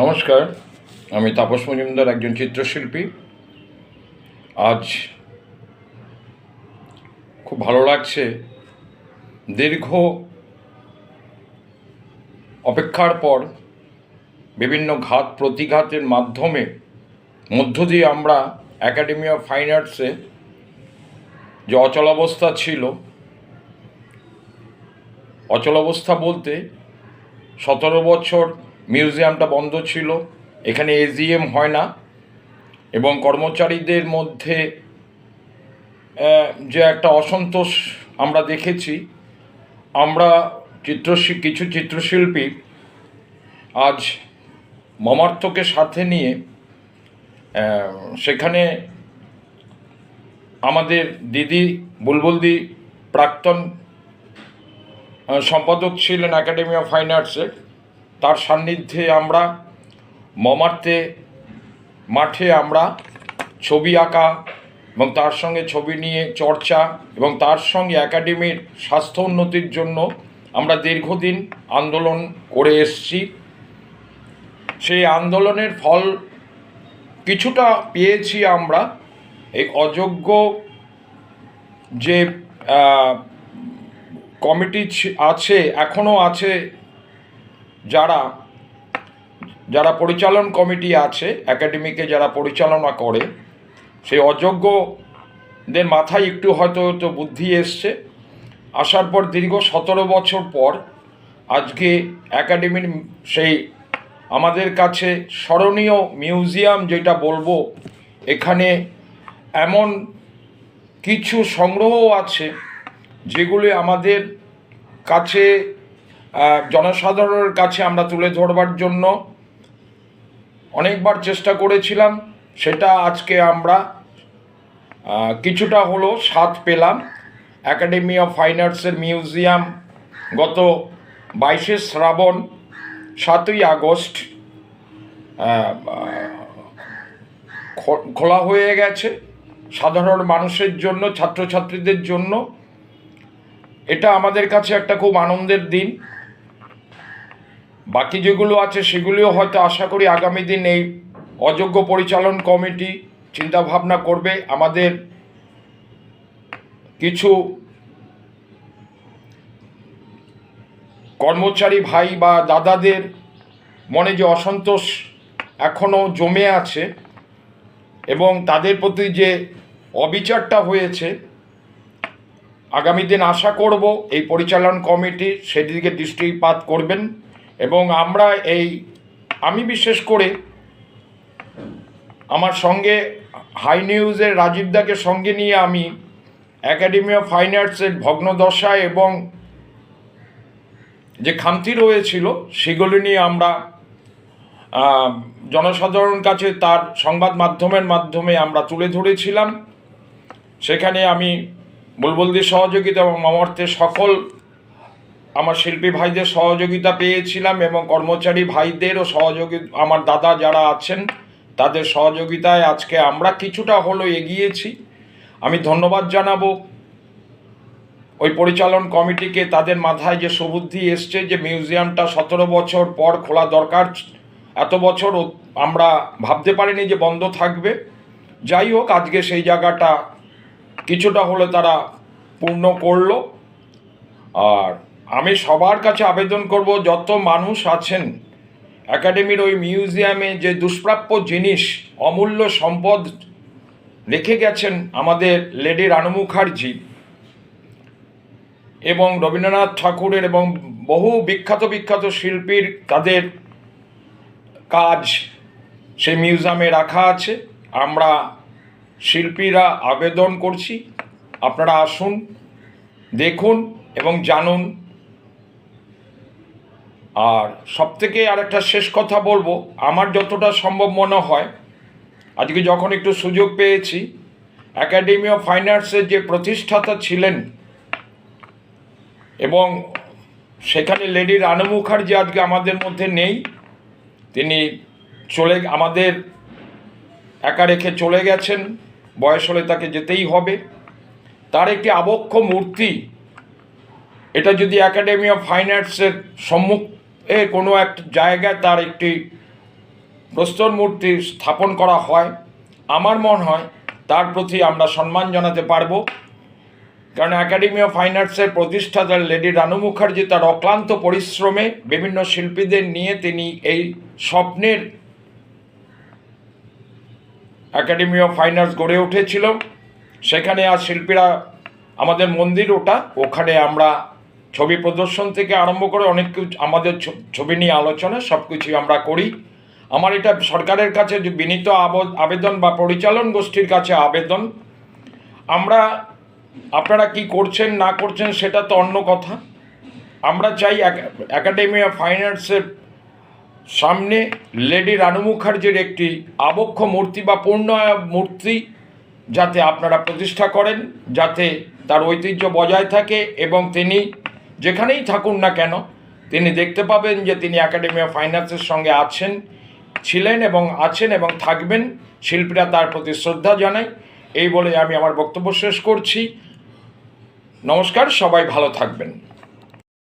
নমস্কার, আমি তাপস মজুমদার, একজন চিত্রশিল্পী। আজ খুব ভালো লাগছে দীর্ঘ অপেক্ষার পর বিভিন্ন ঘাত প্রতিঘাতের মাধ্যমে মধ্য দিয়ে আমরা একাডেমি অফ ফাইন আর্টসে যে অচলাবস্থা ছিল অচলাবস্থা বলতে সতেরো বছর মিউজিয়ামটা বন্ধ ছিল, এখানে এজিএম হয় না এবং কর্মচারীদের মধ্যে যে একটা অসন্তোষ আমরা দেখেছি, আমরা চিত্রশিল্পী কিছু চিত্রশিল্পী আজ মমার্থকে সাথে নিয়ে সেখানে আমাদের দিদি বুলবুলদি প্রাক্তন সম্পাদক ছিলেন একাডেমি অফ ফাইন আর্টসের তার সান্নিধ্যে আমরা মমার্তে মাঠে আমরা ছবি আঁকা এবং তার সঙ্গে ছবি নিয়ে চর্চা এবং তার সঙ্গে একাডেমির স্বাস্থ্য উন্নতির জন্য আমরা দীর্ঘদিন আন্দোলন করে এসেছি। সেই আন্দোলনের ফল কিছুটা পেয়েছি আমরা। এই অযোগ্য যে কমিটি আছে, এখনও আছে যারা যারা পরিচালন কমিটি আছে, একাডেমিকে যারা পরিচালনা করে, সেই অযোগ্যদের মাথায় একটু হয়তো তো বুদ্ধি এসছে। আসার পর দীর্ঘ সতেরো বছর পর আজকে একাডেমির সেই আমাদের কাছে স্মরণীয় মিউজিয়াম যেটা বলব, এখানে এমন কিছু সংগ্রহ আছে যেগুলি আমাদের কাছে জনসাধারণের কাছে আমরা তুলে ধরবার জন্য অনেকবার চেষ্টা করেছিলাম, সেটা আজকে আমরা কিছুটা হলো স্বাদ পেলাম। অ্যাকাডেমি অফ ফাইন আর্টসের মিউজিয়াম গত বাইশে শ্রাবণ, সাতই আগস্ট খোলা হয়ে গেছে। সাধারণ মানুষের জন্য, ছাত্রছাত্রীদের জন্য। এটা আমাদের কাছে একটা খুব আনন্দের দিন। বাকি যেগুলো আছে সেগুলিও হয়তো আশা করি আগামী দিন এই অযোগ্য পরিচালন কমিটি চিন্তা ভাবনা করবে। আমাদের কিছু কর্মচারী ভাই বা দাদাদের মনে যে অসন্তোষ এখনও জমে আছে এবং তাদের প্রতি যে অবিচারটা হয়েছে, আগামী দিন আশা করব এই পরিচালন কমিটি সেদিকে দৃষ্টিপাত করবেন। এবং আমরা এই, আমি বিশেষ করে আমার সঙ্গে হাই নিউজের রাজীবদাকে সঙ্গে নিয়ে আমি একাডেমি অফ ফাইন আর্টসের ভগ্নদশা এবং যে খামতি রয়েছিল, সেগুলি নিয়ে আমরা জনসাধারণ কাছে তার সংবাদ মাধ্যমের মাধ্যমে আমরা তুলে ধরেছিলাম। সেখানে আমি বুলবুলদের সহযোগিতা এবং মামার্থের সকল আমার শিল্পী ভাইদের সহযোগিতা পেয়েছিলাম এবং কর্মচারী ভাইদেরও সহযোগিতা আমার দাদা যারা আছেন, তাদের সহযোগিতায় আজকে আমরা কিছুটা হলো এগিয়েছি। আমি ধন্যবাদ জানাব। ওই পরিচালন কমিটিকে তাদের মাথায় যে সুবুদ্ধি এসছে যে মিউজিয়ামটা সতেরো বছর পর খোলা দরকার, এত বছর আমরা ভাবতে পারিনি যে বন্ধ থাকবে। যাই হোক, আজকে সেই জায়গাটা কিছুটা হলে তারা পূর্ণ করল। আর আমি সবার কাছে আবেদন করব, যত মানুষ আছেন, একাডেমির ওই মিউজিয়ামে যে দুষ্প্রাপ্য জিনিস, অমূল্য সম্পদ রেখে গেছেন আমাদের লেডি রানু মুখার্জি এবং রবীন্দ্রনাথ ঠাকুরের এবং বহু বিখ্যাত বিখ্যাত শিল্পীর তাদের কাজ সেই মিউজিয়ামে রাখা আছে। আমরা শিল্পীরা আবেদন করছি। আপনারা আসুন, দেখুন এবং জানুন আর সবথেকে আর একটা শেষ কথা বলব, আমার যতটা সম্ভব মনে হয়, আজকে যখন একটু সুযোগ পেয়েছি অ্যাকাডেমি অফ ফাইন আর্টসের যে প্রতিষ্ঠাতা ছিলেন, এবং সেখানে লেডি রানু মুখার্জি আজকে আমাদের মধ্যে নেই, তিনি চলে, আমাদের একা রেখে চলে গেছেন, বয়স হলে তাকে যেতেই হবে। তার একটি আবক্ষ মূর্তি, এটা যদি অ্যাকাডেমি অফ ফাইন আর্টসের সম্মুখে কোনো এক জায়গায় তার একটি প্রস্তর মূর্তি স্থাপন করা হয়। আমার মন হয় তার প্রতি আমরা সম্মান জানাতে পারব। কারণ একাডেমি অফ ফাইন আর্টসের প্রতিষ্ঠাতা লেডি রানু মুখার্জি তার অক্লান্ত পরিশ্রমে বিভিন্ন শিল্পীদের নিয়ে তিনি এই স্বপ্নের একাডেমি অফ ফাইন আর্টস গড়ে উঠেছিল। সেখানে আর শিল্পীরা আমাদের মন্দির ওটা, ওখানে আমরা ছবি প্রদর্শন থেকে আরম্ভ করে অনেক কিছু আমাদের ছবি নিয়ে আলোচনা সব কিছুই আমরা করি। আমার এটা সরকারের কাছে বিনীত আব- আবেদন বা পরিচালন গোষ্ঠীর কাছে আবেদন। আমরা, আপনারা কি করছেন, না করছেন, সেটা তো অন্য কথা। আমরা চাই একাডেমি অফ ফাইন আর্টসের সামনে লেডি রানু মুখার্জির একটি আবক্ষ মূর্তি বা পূর্ণ মূর্তি যাতে আপনারা প্রতিষ্ঠা করেন, যাতে তার ঐতিহ্য বজায় থাকে এবং তিনি যেখানেই থাকুন না কেন, তিনি দেখতে পাবেন যে তিনি একাডেমি অফ ফাইন্যান্সের সঙ্গে আছেন, ছিলেন এবং আছেন এবং থাকবেন। শিল্পীরা তার প্রতি শ্রদ্ধা জানায়। এই বলে আমি আমার বক্তব্য শেষ করছি। নমস্কার, সবাই ভালো থাকবেন।